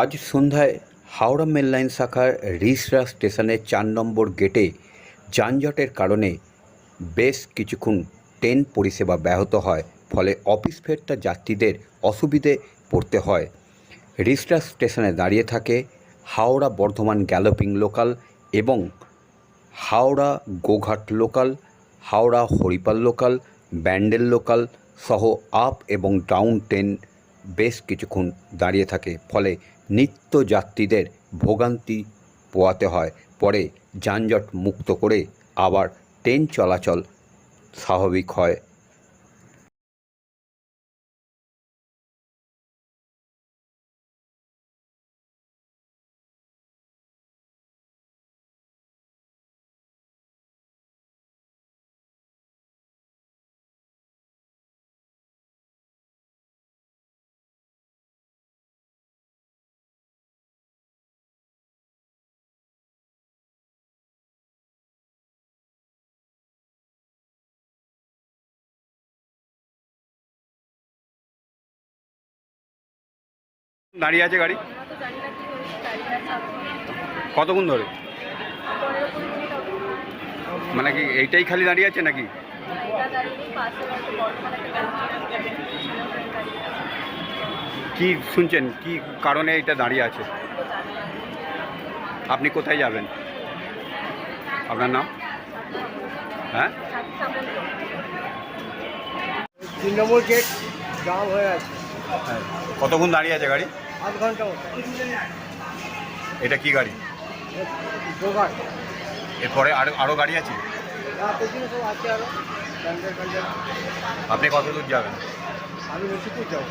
আজ সন্ধ্যায় Howrah mail line শাখার রিসরা স্টেশনের চার নম্বর গেটে যানজটের কারণে বেশ কিছুক্ষণ ট্রেন পরিষেবা ব্যাহত হয়, ফলে অফিস ফেরতা যাত্রীদের অসুবিধে পড়তে হয়। রিসরা স্টেশনে দাঁড়িয়ে থাকে হাওড়া বর্ধমান গ্যালোপিং লোকাল এবং Howrah Goghat local, Howrah Haripal local, Bandel local সহ আপ এবং ডাউন ট্রেন বেশ কিছুক্ষণ দাঁড়িয়ে থাকে, ফলে নিত্য যাত্রীদের ভোগান্তি পোয়াতে হয়। পরে যানজট মুক্ত করে আবার ট্রেন চলাচল স্বাভাবিক হয়। দাঁড়িয়ে আছে গাড়ি? কতক্ষণ ধরে? মানে কি এইটাই খালি দাঁড়িয়ে আছে নাকি? কি শুনছেন? কি কারণে এটা দাঁড়িয়ে আছে? আপনি কোথায় যাবেন? আপনার নাম? হ্যাঁ? নম্বর গেট জাম হয়ে আছে। কতক্ষণ দাঁড়িয়ে আছে গাড়ি? আধ ঘণ্টা এটা কি গাড়ি? এরপরে আরও আরও গাড়ি আছে? আপনি কত দূর যাবেন? আমি রসিপুর যাব।